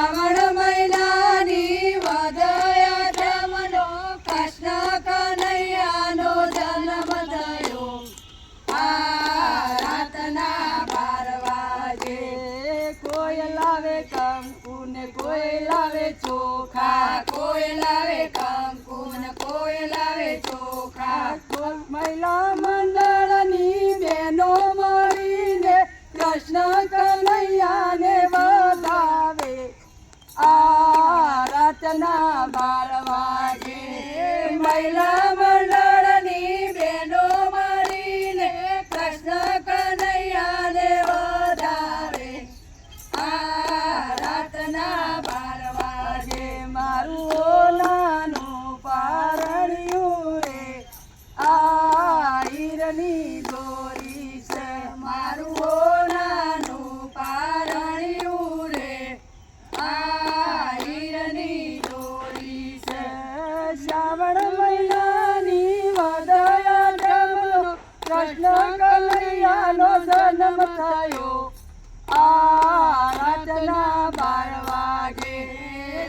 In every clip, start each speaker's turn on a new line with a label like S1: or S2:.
S1: શ્રાવણ મહિનાની વધય જમનો કૃષ્ણ કનૈયાનો જન્મ થયો? આ રાતના બાર વાગે કોઈ લાવે કંકુન, કોઈ લાવે ચોખા, કોઈ લાવે કંકુન, કોઈ લાવે ચોખા. મહિલામાં આ રાતના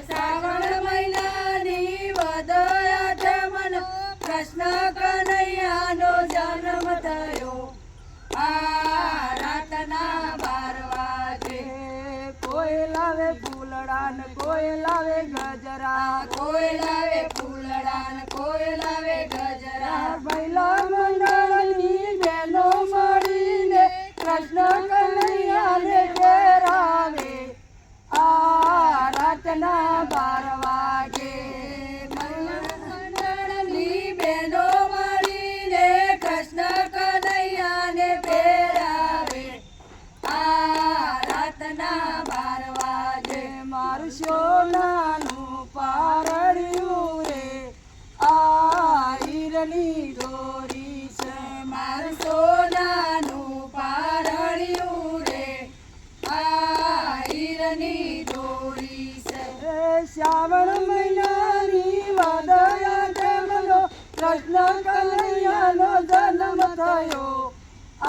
S1: શ્રાવણ મહિનાની વધયા જમનો કૃષ્ણ કનૈયાનો જન્મ થયો. આ રાતના બાર વાગે. કોઈ લાવે ફૂલડાન કોઈ લાવે ગજરા. કોઈ લાવે ફૂલડાન કોઈ લાવે ગજરા. મહિલા મંડળની બહેનો મળીને કૃષ્ણ કૃષ્ણ કનૈયાનો જન્મ થયો.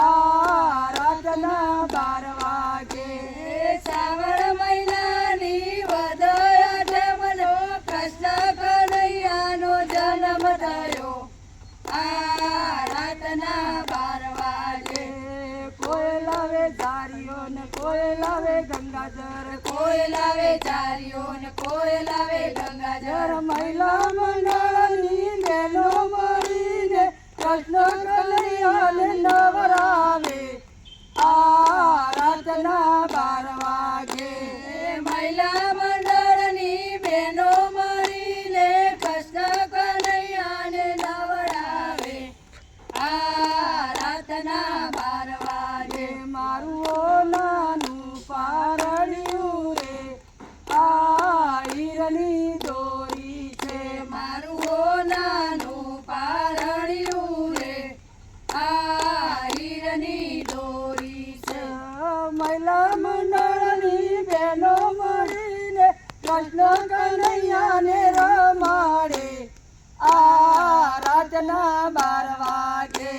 S1: આ રાતના બાર વાગે શ્રાવણ મહિનાની વધયા જમનો કૃષ્ણ કનૈયાનો જન્મ થયો. આ રાતના બાર વાગે કોઈ લાવે ધારીઓ ને કોઈ લાવે ગંગાજર કોઈ લાવે ધારીઓ ને કોઈ લાવે ગંગાજર મહિલા મળીને કૃષ્ણ કનૈયાને નવરાવે આ રાતના બાર કૃષ્ણ કનૈયાને રમાડે. આ રાતના બાર વાગે.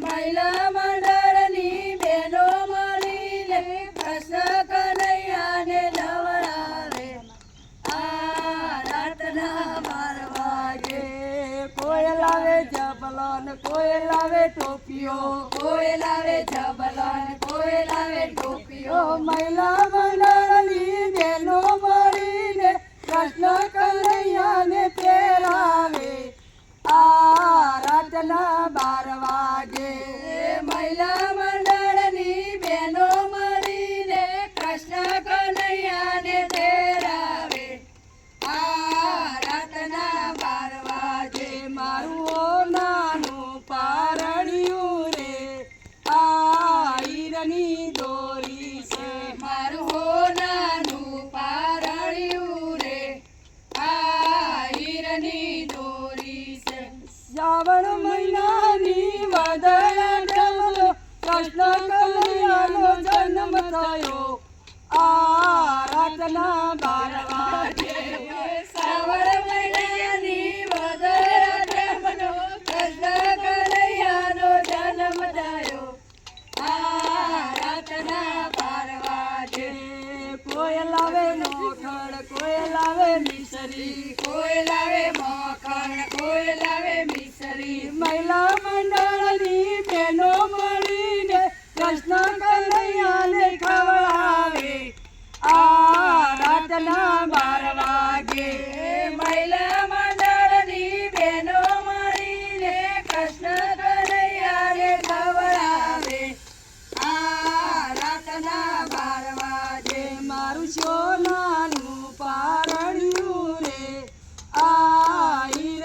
S1: મહિલા મંડળની બહેનો મળીને કૃષ્ણ કનૈયાને નવડાવે. આ રાતના બાર વાગે. કોઈ લાવે જબલન કોઈ લાવે ટોપીઓ. કોઈ લાવે જબલન કોઈ લાવે ટોપીઓ. મહિલા મંડળની બહેનો મળીને કૃષ્ણ જન્મ થયો. આ રાતના બારવા છે કોઈ લાવે મોખણ, કોઈ લાવે મિસરી. કોઈ લાવે મોખણ, કોઈ લાવે મિસરી. મહિલા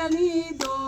S1: I need granido